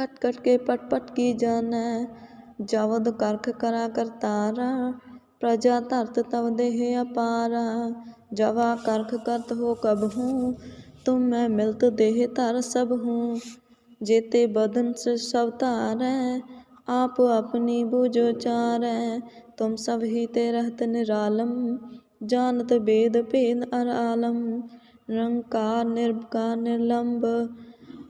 Cut cut के पट पट की जाने जवद करख करा कर तारा प्रजा धरत तव देह अपारा जवा करख करत हो कब हूँ तुम मैं मिलत देह धर सब हूँ जेते बदन से सब तारै आप अपनी बुझो चारै तुम सब ही ते रहत निरालम जानत वेद भेद अर आलम निरंकार निर्विकार निर्लंब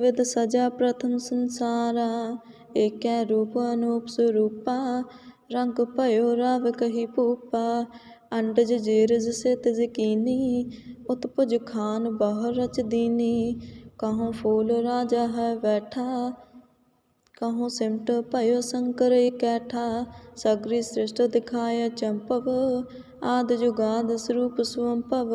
विद सजा प्रथम संसारा एक रूप अनूप स्वरूपा रंग भयो राव कही भूपा अंडज जेरज सित जकीनी उत्पुज खान बह रच दीनी कहूँ फूल राजा है बैठा कहूँ सिमट भयो शंकर कैठा सगरी सृष्ट दिखाय चंपव आद जुगाद स्वरूप स्वंपव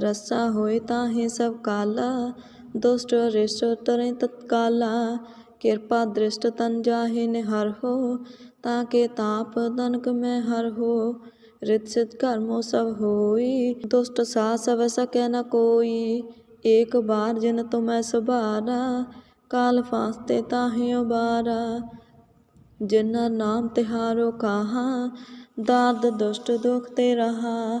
ਰਸਾ ਹੋਏ ਤਾਂ ਹੈ ਸਭ ਕਾਲਾ, ਦੁਸ਼ਟ ਰਿਸ਼ਟ ਤਰੇ ਤਤਕਾਲਾ। ਕਿਰਪਾ ਦ੍ਰਿਸ਼ਟ ਤਨ ਜਾਹੇ ਨਿਹਰ ਹੋ ਤਾਂ ਕੇ ਤਾਪ ਤਨਕ ਮੈਂ ਹਰ ਹੋ। ਰਿਤ ਸਿਧ ਕਰਮੋ ਸਭ ਹੋਈ, ਦੁਸ਼ਟ ਸਾ ਸਭ ਸਕੈ ਨ ਕੋਈ। ਏਕ ਬਾਰ ਜਿਨ ਮੈਂ ਸੁਭਾਰਾ, ਕਾਲ ਫਾਸਤੇ ਤਾਹੇ ਉਬਾਰਾ। ਜਿਨਾਂ ਨਾਮ ਤਿਹਾਰੋ ਕਾਹਾ ਦਾਦ ਦੁਸ਼ਟ ਦੁਖ ਤੇ ਰਹਾ।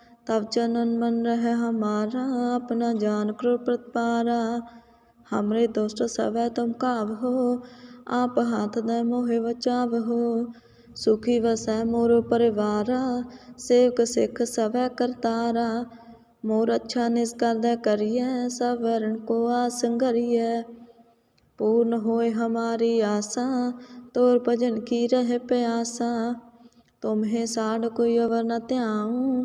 तब चनन मन रह हमारा अपना जान करो प्रतिपारा हमरे दोस्त सवै तुम काव हो आप हाथ दे मोहे बचाव हो सुखी वसै मोरो परिवारा सेवक सिख सवै करतारा मोर अच्छा निष्कर दे करिए सब वरण को आसंगरिए पूर्ण होए हमारी आशा तोर भजन की रह प्यासा तुम्हें साढ़ कोई अवर न त्याऊं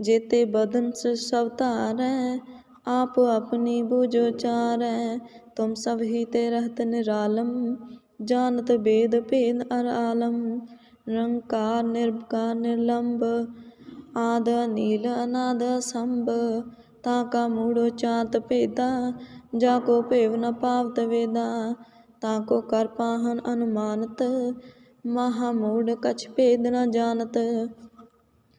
जेते बदन से सब तारै आप अपनी बुझो चारै तुम सब ही ते रहत निरालम जानत वेद भेद अर आलम निरंकार निर्विकार निर्लंब ਆਦ ਨੀਲ ਅਨਾਦ ਸੰਭ ਤਾ ਕਾ ਮੂੜੋ ਚਾਤ ਭੇਦਾ ਜਾ ਕੋ ਭੇਵ ਨ ਪਾਵਤ ਵੇਦਾ ਤਾ ਕੋ ਕਰ ਪਾਹਨ ਅਨੁਮਾਨਤ ਮਹਾ ਮੂੜ ਕਛ ਭੇਦ ਨ ਜਾਣਤ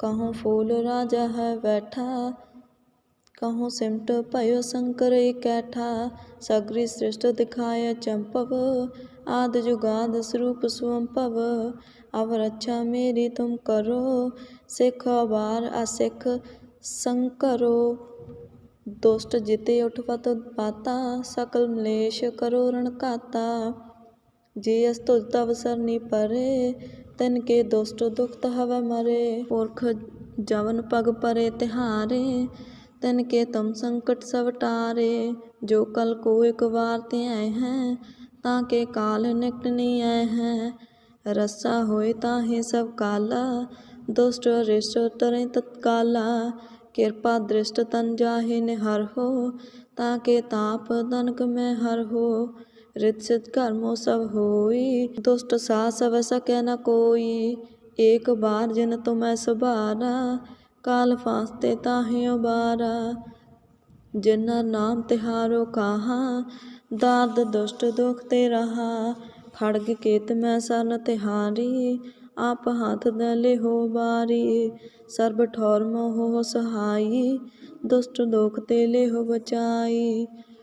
कहूँ फूल राजा है बैठा कहूँ सिमट भयो शंकर कैठा सगरी सृष्ट दिखाय चंपव आद जुगाद स्वरूप स्वंपव अब रक्षा मेरी तुम करो सिख अबार असिख संकरो दुष्ट जिते उठवत पाता सकल मलेश करो रण काता जे अस्तुत तव सरनी ਤਿਨਕੇ ਦੁਸ਼ਟ ਦੁਖਤ ਹਵੈ ਮਰੇ, ਪੁਰਖ ਜਵਨ ਪਗ ਪਰੇ ਤਿਹਾਰੇ ਤਿਨਕੇ ਤੁਮ ਸੰਕਟ ਸਭ ਟਾਰੇ, ਜੋ ਕਲ ਕੋ ਇਕ ਵਾਰ ਤੇ ਆਏ ਹੈ, ਤਾਂ ਕੇ ਕਾਲ ਨਿਕਟ ਨਹੀਂ ਆਏ ਹੈ, ਰਸਾ ਹੋਏ ਤਾਂ ਹੀ ਸਭ ਕਾਲਾ, ਦੁਸ਼ਟ ਰਿਸ਼ਟ ਤਰੇ ਤਤਕਾਲਾ, ਕਿਰਪਾ ਦ੍ਰਿਸ਼ਟ ਤਨ ਜਾਹੇ ਨਿਹਰ ਹੋ, ਤਾਂ ਕੇ ਤਾਪ ਦਨਕ ਮੈਂ ਹਰ ਹੋ रित सिद्ध कर्मो सब होई दुष्ट सा सब सके न कोई एक बार जिन तुम्हें सुबारा काल फास्ते ताहे उबारा जिन्ना नाम तिहारो कहा दाद दुष्ट दुख ते रहा खड़ग केत मैं सन तिहारी आप हाथ दले हो बारी ਸਰਬ ਠੌਰ ਮੋਹ ਸਹਾਈ ਦੁਸ਼ਟ ਦੋਖ ਤੇ ਲੈ ਹੋ ਬਚਾਈ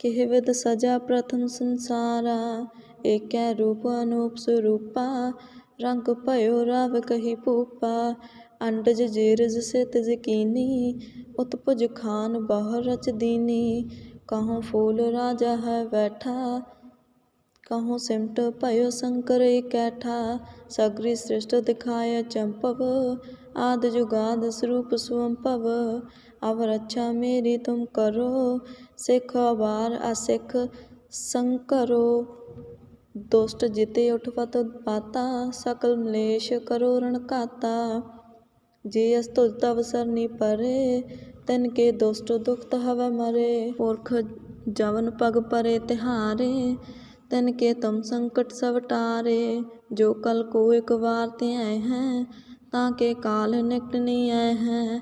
કહેવત ਸਜਾ ਪ੍ਰਥਮ ਸੰਸਾਰਾ, ਏਕੈ ਰੂਪ અનુપ સ્વરૂપા રંગ ભયો રાવ કહી પૂપા ਅੰਡਜ ਜੇਰਜ ਸਿਤ ਜਕੀਨੀ, ਉਤਪੁਜ ਖਾਨ ਬਾਹਰ ਰਚ ਦੀਨੀ ਕਹਉ ਫੂਲ ਰਾਜਾ ਹੈ ਬੈਠਾ ਕਹਉ ਸਿਮਟ ਭਇਓ ਸੰਕਰ ਇਕੈਠਾ, ਸਗਰੀ ਸ੍ਰਿਸ਼ਟ ਦਿਖਾਇ ਚੰਪਵ, ਆਦ ਜੁਗਾਦ ਸਰੂਪ ਸੁਅੰਭਵ अब रक्षा मेरी तुम करो सिख बार असिख संकरो दुष्ट जिते उठवत पाता सकल मलेश करो रण काता जे अस्तुज तव सरनी परे तिन के दुष्ट दुखत हव मरे पुरख जवन पग परे तिहारे तिन के तुम संकट सब टारे जो कल को एक बार ते आए हैं ताके काल निकट नहीं आए हैं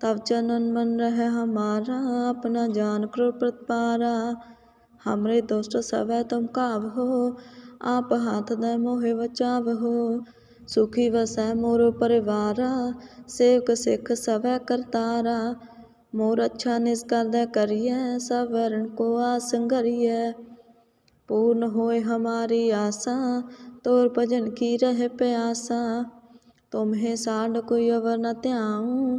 तब चनन मन रहे हमारा अपना जान करो प्रतिपारा हमरे दोस्त सब है तुम काव हो आप हाथ दे मोहे बचाव हो सुखी वसै मोरो परिवारा सेवक सिख सब है करतारा मोर अच्छा निष्कर दे करिए सब वरण को आसंगरिए पूर्ण होए हमारी आशा तोर भजन की रह प्यासा तुम्हें साड कोई अवर न त्याऊं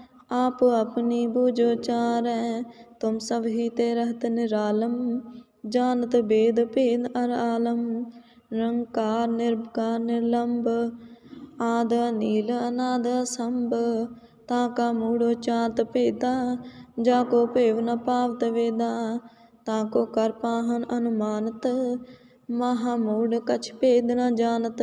आप अपनी बुझो चारै तुम सब ही ते रहत निरालम जानत वेद भेद अर आलम निरंकार निर्विकार निर्लंब आद नील अनाद संभ ताका मूढ़ो चात भेदा जाको भेव न पावत वेदा ताको कर पाहन अनुमानत महामूढ़ कछ भेद न जानत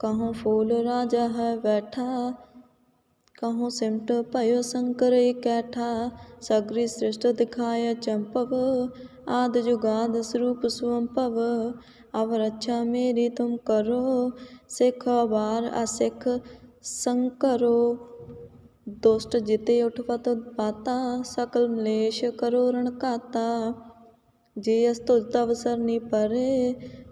कहूँ फूल राजा है बैठा कहूँ सिमट भयो शंकर कैठा सगरी सृष्ट दिखाय चंपव आद जुगाद स्वरूप स्वंपव अब रक्षा मेरी तुम करो सिख बार असिख संकरो दुष्ट जिते उठवत पाता सकल मलेश करो रण काता जे अस्तुज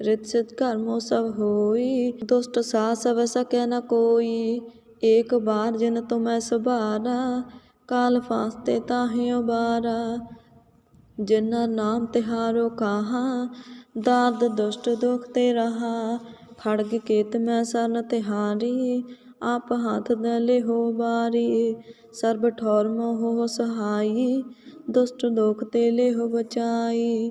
रित सिद्ध कर्मो सब होई दुष्ट सा सब सके न कोई एक बार जिन तुम्हें सुबारा काल फास्ते ताहे उबारा जिन्ना नाम तिहारो कहा दाद दुष्ट दुख ते रहा खड़ग केत में सन तिहारी आप हाथ दले हो बारी ਸਰਬ ਠੌਰ ਮੋਹ ਸਹਾਈ ਦੁਸ਼ਟ ਦੋਖ ਤੇ ਲੈ ਹੋ ਬਚਾਈ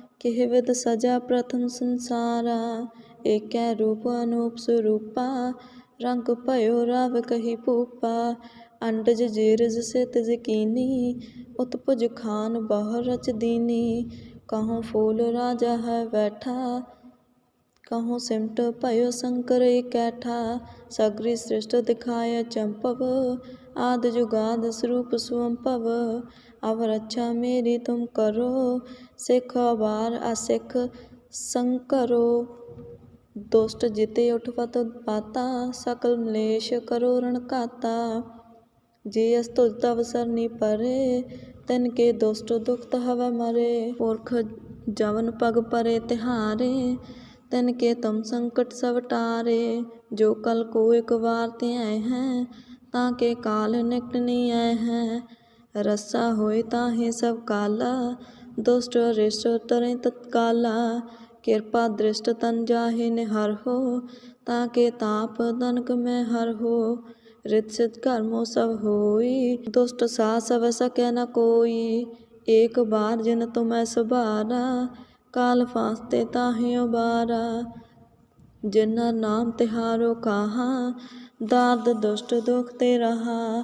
किह विद सजा प्रथम संसारा एक रूप अनूप स्वरूपा रंग भयो राव कही भूपा अंडज जीरज सित जकीनी उत्पुज खान बहु रच दीनी कहूँ फूल राजा है बैठा कहूँ सिमट भयो शंकर कैठा सगरी सृष्ट दिखाय चंपव आद जुगाद स्वरूप स्वंपव अब रक्षा मेरी तुम करो सिख अबार असिख संकरो दुष्ट जिते उठवत पाता सकल मलेश करो रण काता जे अस्तुत अवसर नी परे तिन के दुष्ट दुखत हवै मरे पुरख जवन पग परे तिहारे तिन के तुम संकट सब टारे जो कल को एक बार ते आए हैं ताके काल निकट नहीं आए ਰੱਸਾ ਹੋਏ ਤਾਹੇ ਸਭ ਕਾਲਾ। ਦੁਸ਼ਟ ਰਿਸ਼ਟ ਤਰੇ ਤਤਕਾਲਾ। ਕਿਰਪਾ ਦ੍ਰਿਸ਼ਟ ਤਨ ਜਾਹੇ ਨਿਹਰ ਹੋ। ਤਾਂ ਕੇ ਤਾਪ ਦਨਕ ਮੈਂ ਹਰ ਹੋ। ਰਿਤ ਸਿਧ ਕਰਮੋ ਸਭ ਹੋਈ। ਦੁਸ਼ਟ ਸਾ ਸਭ ਸਕੈ ਨ ਕੋਈ। ਏਕ ਬਾਰ ਜਿਨ ਤੁਮੈ ਸੁਭਾਰਾ। ਕਾਲ ਫਾਸਤੇ ਤਾਹੇ ਉਬਾਰਾ। ਜਿਨਾਂ ਨਾਮ ਤਿਹਾਰੋ ਕਾਹਾ। ਦਾਦ ਦੁਸ਼ਟ ਦੁਖ ਤੇ ਰਹਾ।